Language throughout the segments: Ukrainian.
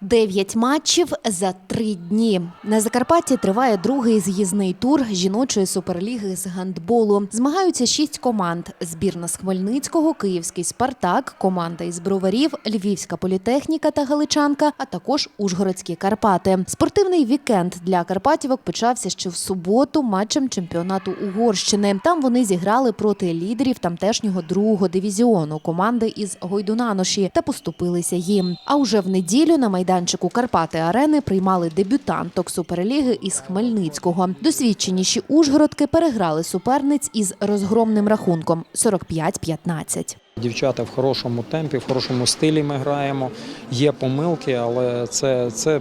Дев'ять матчів за три дні. На Закарпатті триває другий з'їзний тур жіночої суперліги з гандболу. Змагаються шість команд: збірна з Хмельницького, Київський Спартак, команда із Броварів, Львівська політехніка та Галичанка, а також Ужгородські Карпати. Спортивний вікенд для Карпатівок почався ще в суботу матчем чемпіонату Угорщини. Там вони зіграли проти лідерів тамтешнього другого дивізіону команди із Гойдунаноші та поступилися їм. А уже в неділю на майданчику Карпати Арени приймали дебютанток суперліги із Хмельницького. Досвідченіші ужгородки переграли суперниць із розгромним рахунком 45-15. Дівчата в хорошому темпі, в хорошому стилі ми граємо. Є помилки, але це, це е,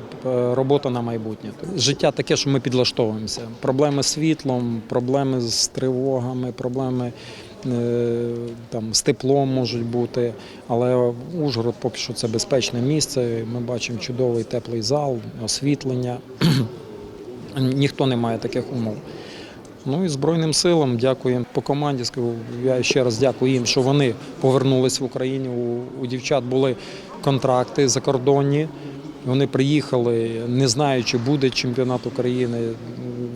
робота на майбутнє. Життя таке, що ми підлаштовуємося. Проблеми з світлом, проблеми з тривогами, проблеми там, з теплом можуть бути. Але Ужгород поки що це безпечне місце. Ми бачимо чудовий теплий зал, освітлення. Ніхто не має таких умов. Ну і Збройним силам дякуємо по команді. Я ще раз дякую їм, що вони повернулись в Україні. У, у дівчат були контракти закордонні. Вони приїхали, не знаючи, буде чемпіонат України.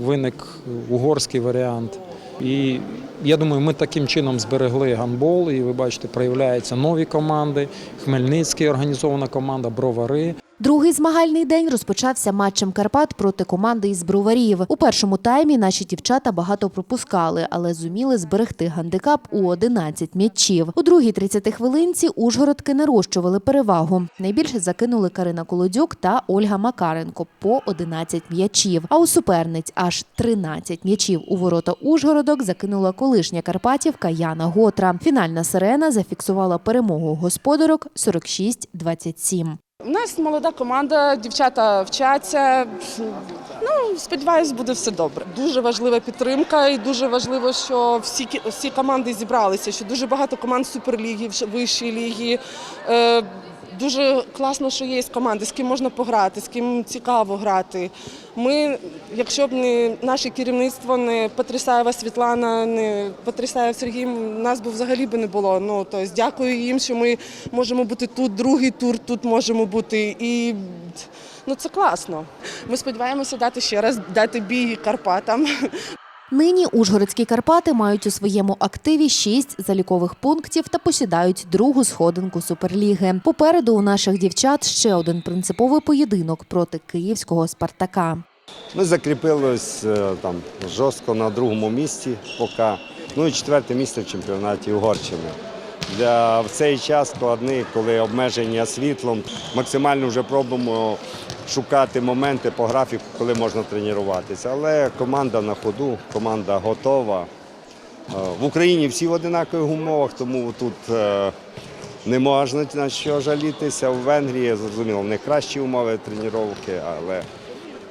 Виник угорський варіант. І я думаю, ми таким чином зберегли гандбол. І ви бачите, проявляються нові команди. Хмельницький організована команда, бровари. Другий змагальний день розпочався матчем Карпат проти команди із Броварів. У першому таймі наші дівчата багато пропускали, але зуміли зберегти гандикап у 11 м'ячів. У другій 30 хвилинці ужгородки нарощували перевагу. Найбільше закинули Карина Колодюк та Ольга Макаренко по 11 м'ячів. А у суперниць аж 13 м'ячів у ворота Ужгородок закинула колишня Карпатівка Яна Готра. Фінальна сирена зафіксувала перемогу господарок 46-27. У нас молода команда, дівчата вчаться. Ну, сподіваюсь, буде все добре. Дуже важлива підтримка, і дуже важливо, що всі всі команди зібралися. Що дуже багато команд суперліги, вищої ліги. Е, Дуже класно, що є команди, з ким можна пограти, з ким цікаво грати. Ми, якщо б не наше керівництво, не Патрісаєва Світлана, не Патрісаєв Сергій, нас би взагалі би не було. Ну тобто, дякую їм, що ми можемо бути тут. Другий тур тут можемо бути. І ну це класно. Ми сподіваємося дати ще раз дати бій Карпатам. Нині Ужгородські Карпати мають у своєму активі шість залікових пунктів та посідають другу сходинку Суперліги. Попереду у наших дівчат ще один принциповий поєдинок проти київського Спартака. Ми закріпились е, там жорстко на другому місці поки. Ну і четверте місце в чемпіонаті Угорщини. Для в цей час складний, коли обмеження світлом, максимально вже пробуємо шукати моменти по графіку, коли можна тренуватися. Але команда на ходу, команда готова. Е, В Україні всі в одинакових умовах, тому тут е, не можна на що жалітися. В Венгрії, зрозуміло, в кращі умови тренування, але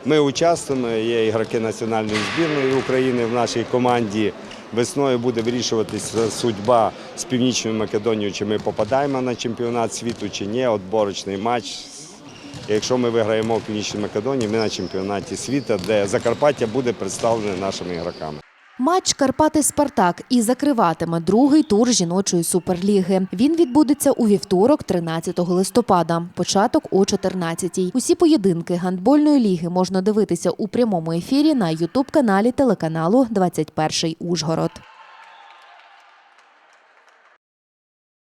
ми участвуємо, є ігроки національної збірної України в нашій команді. Весною буде вирішуватися судьба з Північною Македонією, чи ми попадаємо на чемпіонат світу, чи ні. Отборочний матч. Якщо ми виграємо в Північній Македонії, ми на чемпіонаті світу, де Закарпаття буде представлене нашими ігроками. Матч Карпати Спартак і закриватиме другий тур жіночої суперліги. Він відбудеться у вівторок, 13 листопада. Початок о 14-й. Усі поєдинки гандбольної ліги можна дивитися у прямому ефірі на ютуб каналі телеканалу 21 Ужгород.